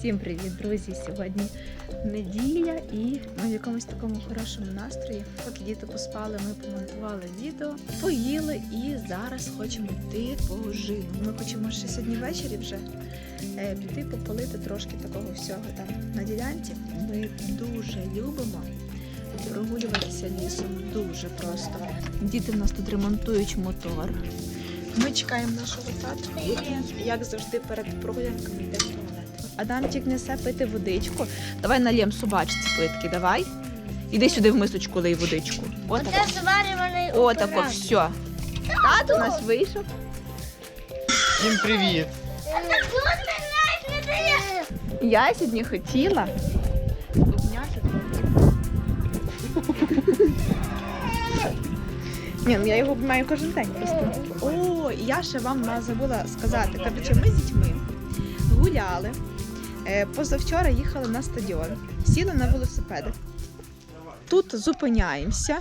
Всім привіт, друзі! Сьогодні неділя і ми в якомусь такому хорошому настрої. Поки діти поспали, ми помонтували відео, поїли і зараз хочемо йти по ужину. Ми хочемо ще сьогодні ввечері вже е, піти попалити трошки такого всього там на ділянці. Ми дуже любимо прогулюватися лісом. Дуже просто. Діти в нас тут ремонтують мотор. Ми чекаємо нашого тату і, як завжди, перед прогулянками йдемо. Адамчик несе пити водичку. Давай нальємо собачці питки, давай. Іди сюди в мисочку лий водичку. Отако. Оце зварюваний Отако, все. Тато у нас вийшов. Всім привіт! Я сьогодні хотіла Ні, ну я його обіймаю кожен день просто. О, я ще вам забула сказати. Коротше, ми з дітьми гуляли. Е, Позавчора їхали на стадіон, сіли на велосипеди. Тут зупиняємося.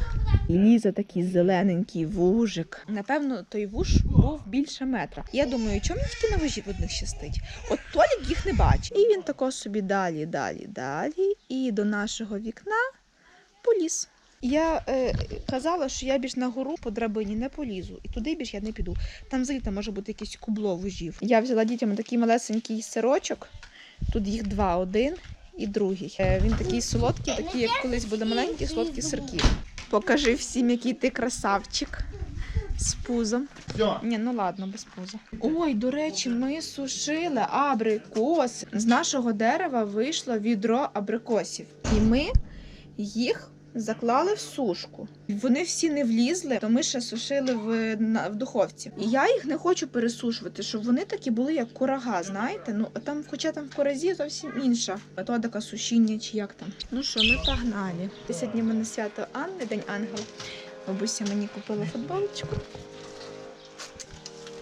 Лізе такий зелененький вужик. Напевно, той вуж був більше метра. Я думаю, чому тільки на вужі в одних щастить? От Толік їх не бачить. І він тако собі далі, далі, далі. І до нашого вікна поліз. Я е, казала, що я більш на гору по драбині не полізу, і туди більш я не піду. Там взагалі там може бути якесь кубло вужів. Я взяла дітям такий малесенький сирочок. Тут їх два, один і другий. Е, він такий солодкий, такий, як колись були маленькі солодкі сирки. Покажи всім, який ти красавчик з пузом. Ні, ну ладно, без пуза. Ой, до речі, ми сушили абрикос. З нашого дерева вийшло відро абрикосів. І ми їх заклали в сушку. Вони всі не влізли, то ми ще сушили в, на, в духовці. І я їх не хочу пересушувати, щоб вони такі були, як курага, знаєте? Ну там, хоча там в куразі зовсім інша методика сушіння чи як там. Ну що, ми погнали. Сьогодні мене свято Анни, День Ангела. Бабуся мені купила футболочку.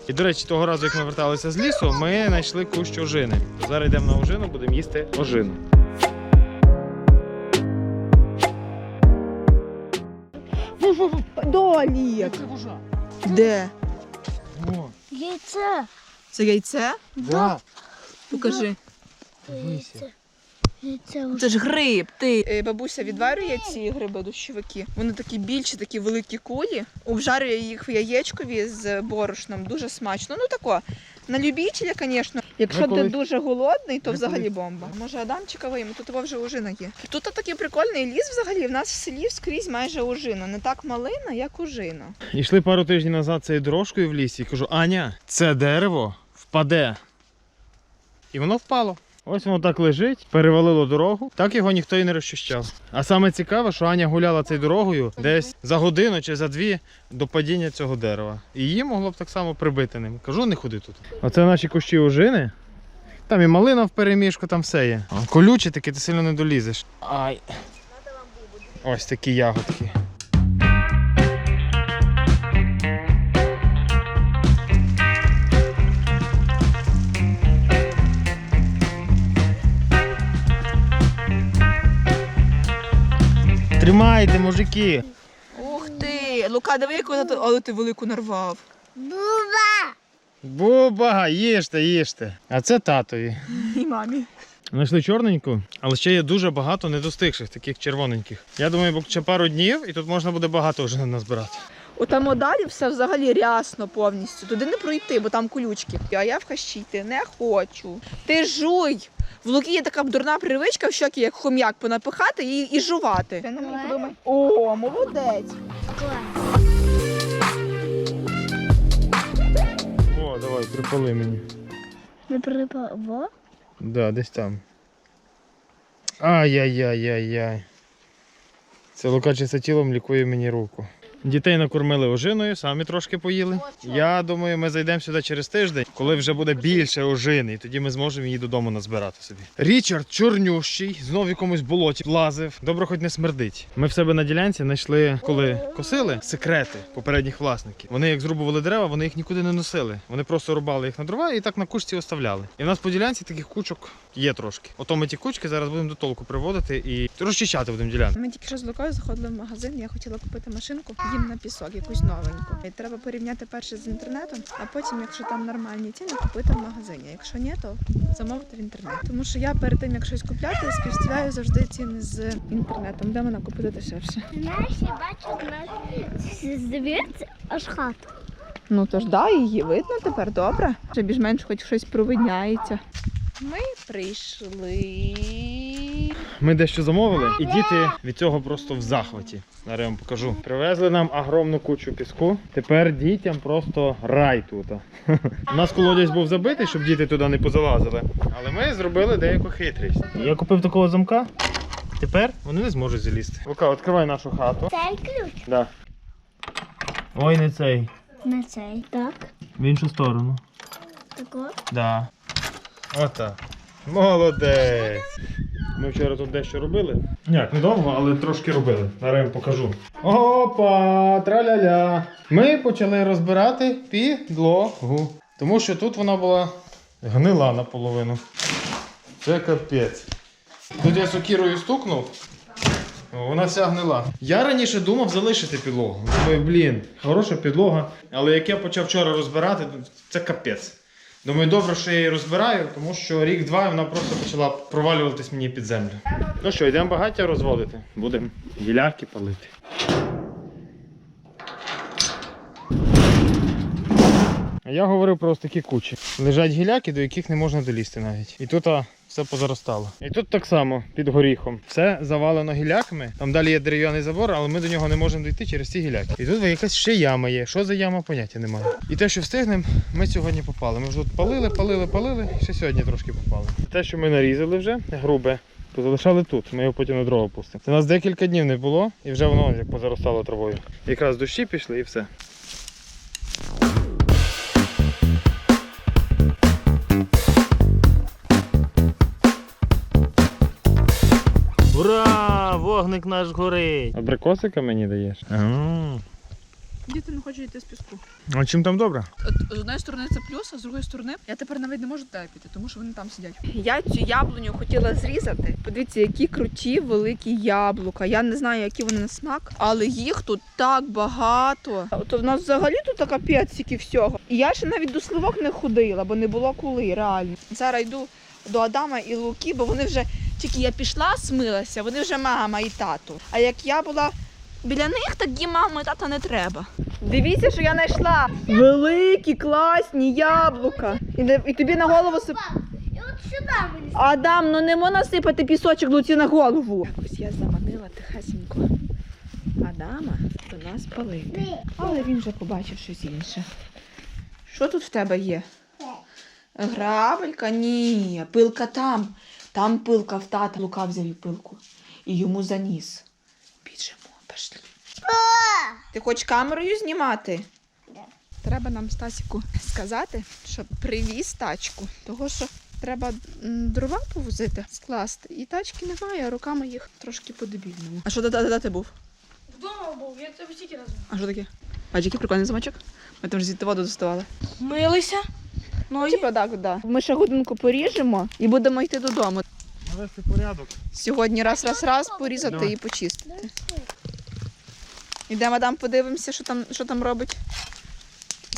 І до речі, того разу, як ми верталися з лісу, ми знайшли кущ ожини. Зараз йдемо на ожину, будемо їсти ожину. Долік! Де? О, Яйце. Це яйце? да. Покажи. Яйце. Це ж гриб. Ти Е, бабуся відварює ці гриби дощовики. Вони такі більші, такі великі кулі. Обжарює їх в яєчкові з борошном. Дуже смачно. Ну тако. На любителя, звісно. Якщо ти колись- дуже голодний, то Ми взагалі колись- бомба. Може, Адамчика вийме, тут його вже ужина є. Тут такий прикольний ліс взагалі. В нас в селі скрізь майже ужина. Не так малина, як ужина. Йшли пару тижнів назад цією дорожкою в лісі і кажу, Аня, це дерево впаде. І воно впало. Ось воно так лежить, перевалило дорогу, так його ніхто і не розчищав. А саме цікаве, що Аня гуляла цією дорогою десь за годину чи за дві до падіння цього дерева. І її могло б так само прибити ним. Кажу, не ходи тут. Оце наші кущі ожини. Там і малина в переміжку, там все є. Колючі такі, ти сильно не долізеш. Ай. Ось такі ягодки. Тримайте, мужики. Ух ти! Лука, диви, яку ти- але ти велику нарвав. Буба. Буба, їжте, їжте. А це татові. І мамі. Знайшли чорненьку, але ще є дуже багато недостигших, таких червоненьких. Я думаю, бо ще пару днів і тут можна буде багато вже назбирати. Отам далі все взагалі рясно повністю. Туди не пройти, бо там колючки. А я в хащі йти не хочу. Ти жуй! В Луки є така дурна привичка в щоки, як хом'як, понапихати і, і жувати. Ти на мені подумай. О, молодець! О, давай, припали мені. Не припало? Да, десь там. Ай-яй-яй-яй-яй. Це лукачиця тілом лікує мені руку. Дітей накормили ожиною, самі трошки поїли. Я думаю, ми зайдемо сюди через тиждень, коли вже буде більше ожини, і тоді ми зможемо її додому назбирати собі. Річард чорнющий, знов в якомусь болоті лазив. Добре, хоч не смердить. Ми в себе на ділянці знайшли, коли косили секрети попередніх власників. Вони як зрубували дерева, вони їх нікуди не носили. Вони просто рубали їх на дрова і так на кучці оставляли. І в нас по ділянці таких кучок є трошки. Ото ми ті кучки зараз будемо до толку приводити і розчищати будемо ділянку. Ми тільки що з Лукою заходили в магазин, я хотіла купити машинку. Їм на пісок, якусь новеньку. І треба порівняти перше з інтернетом, а потім, якщо там нормальні ціни, купити в магазині. Якщо ні, то замовити в інтернеті. Тому що я перед тим, як щось купляти, співставляю завжди ціни з інтернетом, де вона купити дешевше. Знаєш, я бачу, здається аж хата. Ну то ж да, її видно тепер добре. Вже більш-менш хоч щось провидняється. Ми прийшли. Ми дещо замовили, і діти від цього просто в захваті. Зараз я вам покажу. Привезли нам огромну кучу піску. Тепер дітям просто рай тут. У нас колодязь був забитий, щоб діти туди не позалазили. Але ми зробили деяку хитрість. Я купив такого замка. Тепер вони не зможуть залізти. Лука, відкривай нашу хату. Цей ключ. Да. Ой, не цей. На цей. Так. В іншу сторону. Тако. Да. Отак. Молодець. Ми вчора тут дещо робили. Як, недовго, але трошки робили. Зараз вам покажу. Опа! Траля-ля. Ми почали розбирати підлогу. Тому що тут вона була гнила наполовину. Це капець. Тут я сокірою стукнув. Вона вся гнила. Я раніше думав залишити підлогу. Думаю, блін, хороша підлога. Але як я почав вчора розбирати, це капець. Думаю, добре, що я її розбираю, тому що рік-два вона просто почала провалюватись мені під землю. Ну що, йдемо багаття розводити. Будемо гілярки палити. Я говорив про ось такі кучі. Лежать гіляки, до яких не можна долізти навіть. І тут а, все позаростало. І тут так само під горіхом. Все завалено гіляками. Там далі є дерев'яний забор, але ми до нього не можемо дійти через ці гіляки. І тут якась ще яма є. Що за яма, поняття немає. І те, що встигнемо, ми сьогодні попали. Ми вже тут палили, палили, палили, і ще сьогодні трошки попали. Те, що ми нарізали вже, грубе. Залишали тут, ми його потім на дрова пустимо. Це нас декілька днів не було, і вже воно як позаростало травою. Якраз дощі пішли і все. Вогник наш горить. Абрикосика мені даєш? Діти не хочуть йти з піску. А чим там добре? От з одної сторони це плюс, а з другої сторони я тепер навіть не можу туди піти, тому що вони там сидять. Я цю яблуню хотіла зрізати. Подивіться, які круті великі яблука. Я не знаю, які вони на смак, але їх тут так багато. От в нас взагалі тут така п'ятсіки всього. І я ще навіть до сливок не ходила, бо не було коли, реально. Зараз йду до Адама і Луки, бо вони вже тільки я пішла, смилася, вони вже мама і тату. А як я була біля них, так їм мами і тата не треба. Дивіться, що я знайшла великі, класні яблука. І, і тобі на голову сип... Адам, ну не можна сипати пісочок Луці на голову. Якось я заманила тихесенько Адама до нас палити. Але він вже побачив щось інше. Що тут в тебе є? Грабелька? Ні, пилка там. Там пилка в тата. Лука взяв і пилку. І йому заніс. Біжимо, пішли. Ти хочеш камерою знімати? Треба нам Стасіку сказати, щоб привіз тачку. Того що треба дрова повозити, скласти. І тачки немає, а руками їх трошки по-дебільному. А що де, де, де ти був? Вдома був, я тебе стільки разів. А що таке? Бачиш, який прикольний замочок. Ми там ж звідти воду доставали. Милися. Ну, типу, так, да. Ми ще годинку поріжемо і будемо йти додому. Навести порядок. Сьогодні раз, раз, раз порізати Давай. і почистити. Йдемо там, подивимося, що там, що там робить.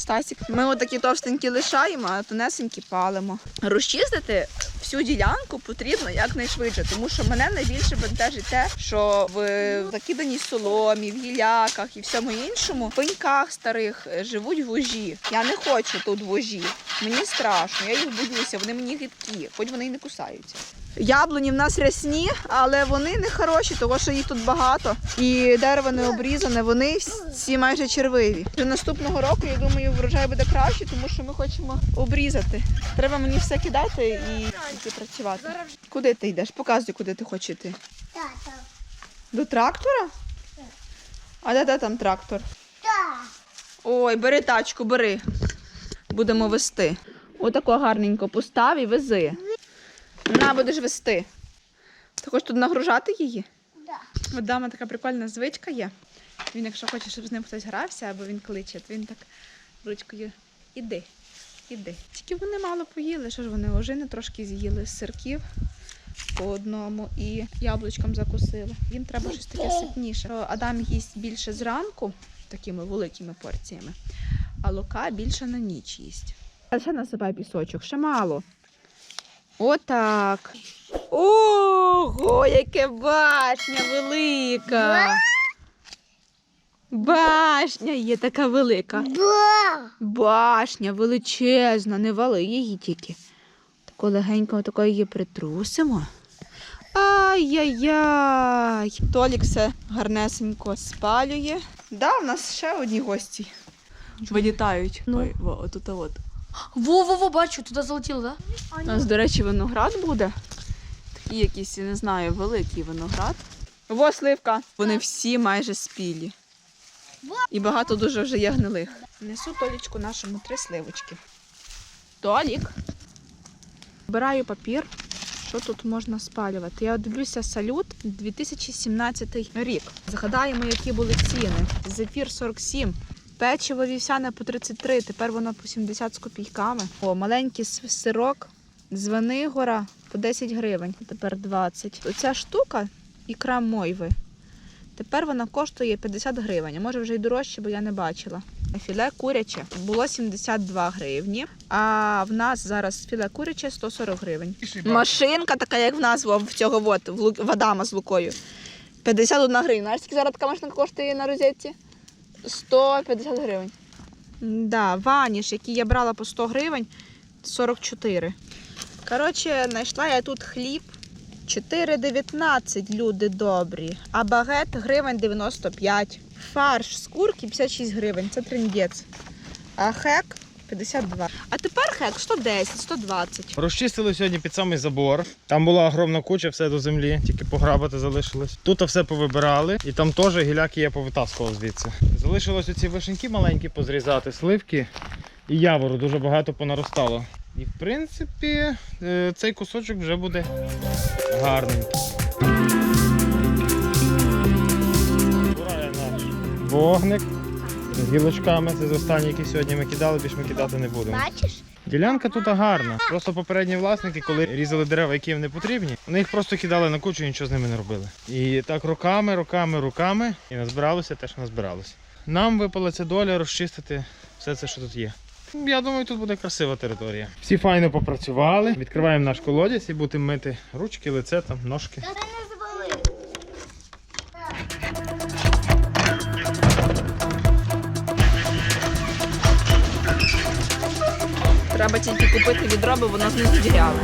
Стасік. Ми отакі товстенькі лишаємо, а тонесенькі палимо. Розчистити всю ділянку потрібно якнайшвидше, тому що мене найбільше бентежить те, що в закиданій соломі, в гіляках і всьому іншому, в пеньках старих е, живуть вужі. Я не хочу тут вужі. Мені страшно, я їх боюся, вони мені гидкі, хоч вони й не кусаються. Яблуні в нас рясні, але вони не хороші, тому що їх тут багато. І дерево не обрізане, вони всі майже червиві. До наступного року, я думаю, врожай буде краще, тому що ми хочемо обрізати. Треба мені все кидати і працювати. Куди ти йдеш? Показуй, куди ти хочеш йти. До трактора? А де, де там трактор? Ой, бери тачку, бери. Будемо вести. Отако гарненько постав і вези. На, будеш вести. Ти хочеш тут нагружати її? Да. Дама така прикольна звичка є. Він, якщо хоче, щоб з ним хтось грався, або він кличе, то він так ручкою іди, іди. Тільки вони мало поїли, що ж вони ожини трошки з'їли з сирків по одному і яблучком закусили. Їм треба щось таке ситніше. Адам їсть більше зранку, такими великими порціями. А Лука більше на ніч їсть. А ще насипай пісочок, ще мало. Отак. Ого, яке башня велика! Башня є така велика. Башня величезна, не вали її тільки. Тако легенько тако її притрусимо. Ай-яй-яй. Толік все гарнесенько спалює. Да, в нас ще одні гості. Вилітають. Ну. Ой, во, отут от. Во-во-во, бачу, туди залетіло, да? У нас, до речі, виноград буде. Такий якийсь, я не знаю, великий виноград. Во, сливка. Вони всі майже спілі. І багато дуже вже є гнилих. Несу Толічку нашому три сливочки. Толік. Збираю папір. Що тут можна спалювати? Я дивлюся салют 2017 рік. Згадаємо, які були ціни. Зефір 47, печиво вівсяне по 33, тепер воно по 70 з копійками. О, маленький сирок з Венигора по 10 гривень, тепер 20. Оця штука ікра мойви. Тепер вона коштує 50 гривень, а може вже й дорожче, бо я не бачила. Філе куряче було 72 гривні, а в нас зараз філе куряче 140 гривень. Машинка така, як в нас в цього от, в, Адама з Лукою. 51 гривня. Знаєш, скільки зараз така машинка коштує на розетці? 150 гривень. Да, ваніш, який я брала по 100 гривень, 44. Коротше, знайшла я тут хліб. 4,19 люди добрі, а багет гривень 95. Фарш з курки 56 гривень, це триндець. А хек 52. Хек 110, 120. Розчистили сьогодні під самий забор. Там була огромна куча, все до землі, тільки пограбати залишилось. Тут все повибирали, і там теж гіляки я повитаскував звідси. Залишилось оці вишеньки маленькі позрізати, сливки і явору дуже багато понаростало. І в принципі е, цей кусочок вже буде наш вогник з гілочками. Це з останні, які сьогодні ми кидали, більш ми кидати не будемо. Бачиш? Ділянка тут гарна. Просто попередні власники, коли різали дерева, які їм не потрібні, вони їх просто кидали на кучу і нічого з ними не робили. І так роками, роками, роками і назбиралося те, що назбиралося. Нам випала ця доля розчистити все це, що тут є. Я думаю, тут буде красива територія. Всі файно попрацювали. Відкриваємо наш колодязь і будемо мити ручки, лице, там, ножки. Треба тільки купити відро, бо воно знизу діряве.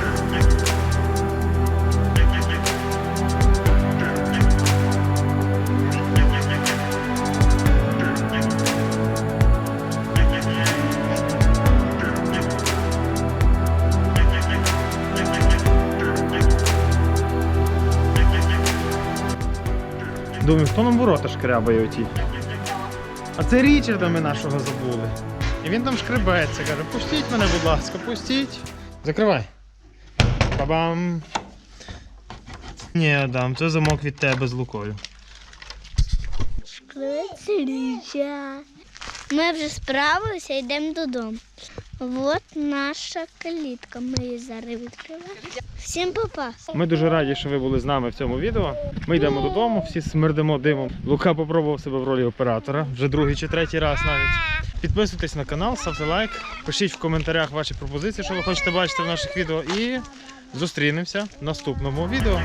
Думаю, хто нам ворота шкрябає оті? А це Річарда ми нашого забули. І він там шкребеться, каже, пустіть мене, будь ласка, пустіть. Закривай. Бабам. Ні, Адам, це замок від тебе з лукою. Шклиця. Ми вже справилися, йдемо додому. От наша калітка. Ми її зараз відкриваємо. Всім па-па. Ми дуже раді, що ви були з нами в цьому відео. Ми йдемо додому, всі смердимо димом. Лука попробував себе в ролі оператора, вже другий чи третій раз навіть. Підписуйтесь на канал, ставте лайк, пишіть в коментарях ваші пропозиції, що ви хочете бачити в наших відео. І зустрінемося в наступному відео.